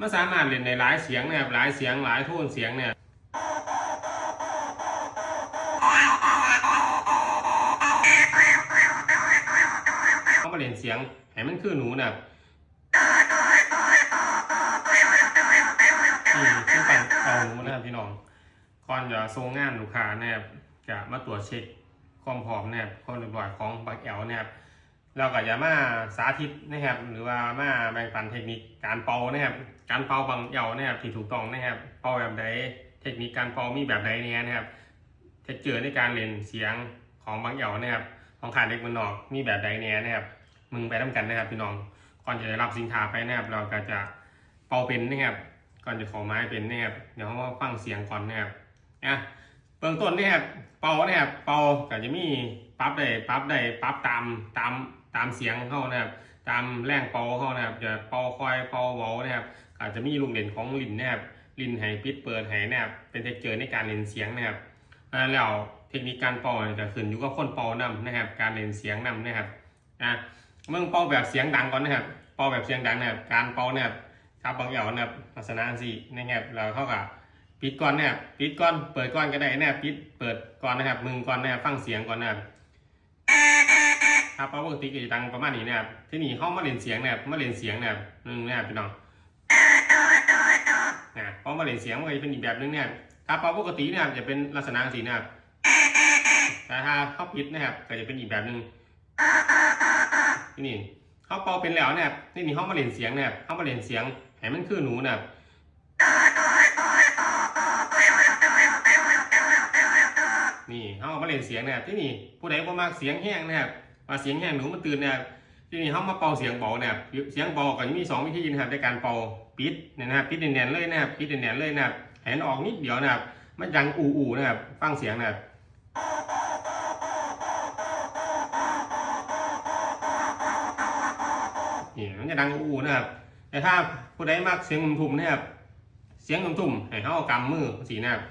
มันสามารถเล่นในหลายเสียงนะครับหลายเสียงหลายโทนเสียงเนี่ยเขามาเล่นเสียงให้มันคือหนูนะครับนี่คือการเอาหนูนะครับพี่น้องก่อนจะส่งงานลูกค้านะครับจะมาตรวจเช็คความพร้อมนะครับความเรียบร้อยของบักแอลนะครับ เราก็จะมาสาธิตนะครับ หรือว่ามาแบ่งปันเทคนิคการเป่านะครับ การเป่าบางเหยานะครับที่ถูกต้องนะครับ เป่าแบบใดเทคนิคการเป่ามีแบบใดเนี่ยนะครับ เทคเจอในการเล่นเสียงของบางเหยานะครับ ของขาดเล็กมันนอกมีแบบใดเนี่ยนะครับ มึงไปทำกันนะครับพี่น้อง ก่อนจะได้รับสินค้าไปนะครับ เราก็จะเป่าเป็นนะครับ ก่อนจะขอไม้เป็นนะครับ เดี๋ยวเราฟังเสียงก่อนนะครับอะเบื้องต้นนะครับ เป่านะครับ เป่าก็จะมีปั๊บได้ปั๊บได้ปั๊บตามตาม ตามเสียงเขานะครับ ตามแรงเป่าเขานะครับ จะเป่าคอยเป่าเบานะครับอาจจะมีลูกเล่นของลิ้นนะครับลิ้นให้ปิดเปิดให้นะครับเป็นเทคเจอร์ในการเล่นเสียงนะครับแล้วเทคนิคการเป่าจะขึ้นอยู่กับคนเป่านำนะครับ การเล่นเสียงนำนะครับอะเมื่อเป่าแบบเสียงดังก่อนนะครับ เป่าแบบเสียงดังนะครับ การเป่านะครับครับบางอย่างนะครับลักษณะสี่นะครับเราเข้ากับปิดก่อนนะครับปิดก่อนเปิดก่อนก็ได้นะครับปิดเปิดก่อนนะครับมึงก่อนนะครับฟังเสียงก่อนนะครับ ครับเพราะปกติก็จะดังประมาณนี้นะครับที่นี่เข้ามาเล่นเสียงนะครับมาเล่นเสียงนะครับนึงนะครับพี่น้องนะพอมาเล่นเสียงมันก็จะเป็นอีกแบบนึงเนี่ยครับเพราะปกติเนี่ยจะเป็นลักษณะสีนะครับแต่ถ้าเข้าปิดนะครับก็จะเป็นอีกแบบนึงที่นี่เข้าเป่าเป็นแล้วเนี่ยที่นี่เข้ามาเล่นเสียงนะครับเข้ามาเล่นเสียงให้มันคือหนูนะครับนี่เข้ามาเล่นเสียงนะครับที่นี่ผู้ใดบ่มากเสียงแห้งนะครับ ว่าเสียงแห้งหนูมันตื่นเนี่ยทีนี้เขามาเป่าเสียงเบาเนี่ยเสียงเบาก็มีสองวิธีนะครับในการเป่าปิดเนี่ยนะครับปิดแน่นๆเลยนะครับปิดแน่นๆเลยนะครับแหนออกนิดเดียวนะครับมันดังอู่ๆนะครับฟังเสียงนะครับนี่มันจะดังอู่นะครับแต่ถ้าผู้ใดมักเสียงทุ่มๆนะครับเสียงทุ่มๆให้เขาเอากำมือสีนะครับ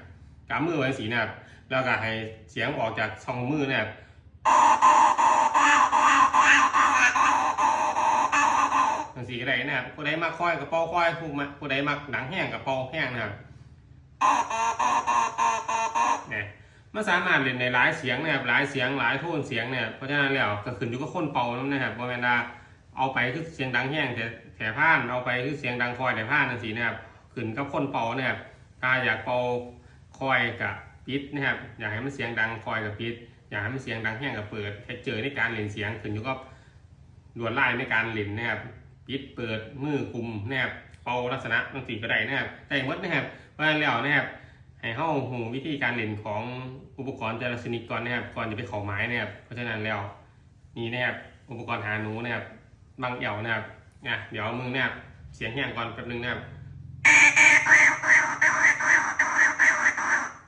กำมือไว้สีนะครับแล้วก็ให้เสียงออกจากช่องมือนะครับ จังสีก็ได้นะครับผู้ใดมาค่อยกับเป่าค่อยผู้มาผู้ใดมาหนังแห้งกับเป่าแห้งนะครับเนี่ยมันสามารถเล่นในหลายเสียงนะครับหลายเสียงหลายโทนเสียงเนี่ยเพราะฉะนั้นแล้วก็ขึ้นอยู่กับคนเป่านั่นนะครับเวลาเอาไปคือเสียงดังแห้งแต่แถผ่านเอาไปคือเสียงดังคอยแต่ผ่านนั่นสินะครับขึ้นกับคนเป่านะครับถ้าอยากเป่าคอยกับปิดนะครับอยากให้มันเสียงดังคอยกับปิดอยากให้มันเสียงดังแห้งกับเปิดแค่เจอในการเล่นเสียงขึ้นอยู่กับลวดลายในการเล่นนะครับ ปิดเปิดมือคุมนะครับเป่าลักษณะบางสีก็ได้นะครับแต่หมดนะครับเพราะฉะนั้นแล้วนะครับให้เข้าหูวิธีการเล่นของอุปกรณ์แต่ละชนิดก่อนนะครับก่อนจะไปเขอไม้นะครับเพราะฉะนั้นแล้วนี่นะครับอุปกรณ์หาหนูนะครับบางเอี่ยวนะครับนะเดี๋ยวมือนะครับเสียงแห้งก่อนแป๊บนึงนะครับ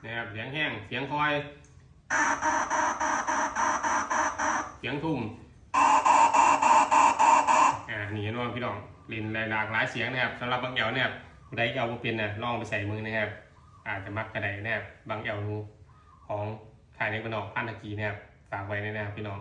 นะครับเสียงแห้งเสียงคอย เสียงทุ่ม อ่านี่นว่าพี่น้องเล่นหลากหลายเสียงนะครับสำหรับบางเอวเนี่ยผู้ใดเอาเป็นนะลองไปใส่มือนะครับ อาจจะมักกระไดนะครับบางเอวของขายในกระนอกพันธกีนะครับฝากไว้ในนะครับพี่น้อง